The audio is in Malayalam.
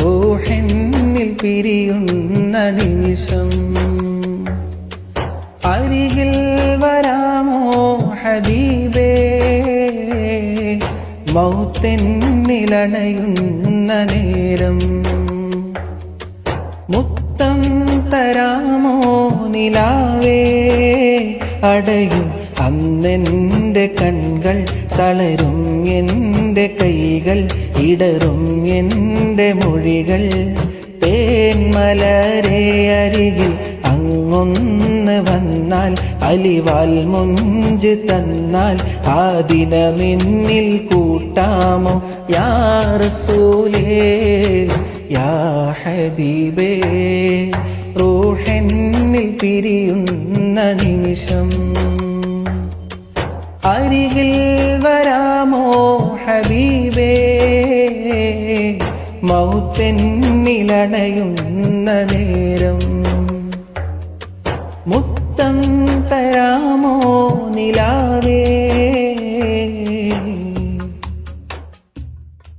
റൂഹെന്നിൽ പിരിയുന്ന നിമിഷം അരികിൽ വരാമോ ഹബീബേ? മൗത്തെന്നിലണയുന്ന നേരം മുത്തം തരാമോ നിലാവേ? അടയും അന്നെന്റെ കൺകൾ തളരും എന്റെ കൈകൾ ഇടറും എന്റെ മൊഴികൾ. തേന്മലരെ അരികിൽ അങ്ങൊന്ന് വന്നാൽ അലിവാൽ മുഞ്ച് തന്നാൽ ആ ദിനമെന്നിൽ കൂട്ടാമോ? യാ റസൂലേ യാ ഹബീബേ റൂഹെന്നിൽ പിരിയുന്ന നിമിഷം. അരികിൽ വരാമോ ഹബീബേ? മൗത്തെന്നിലണയുന്ന നേരം മുത്തം നിലാവേ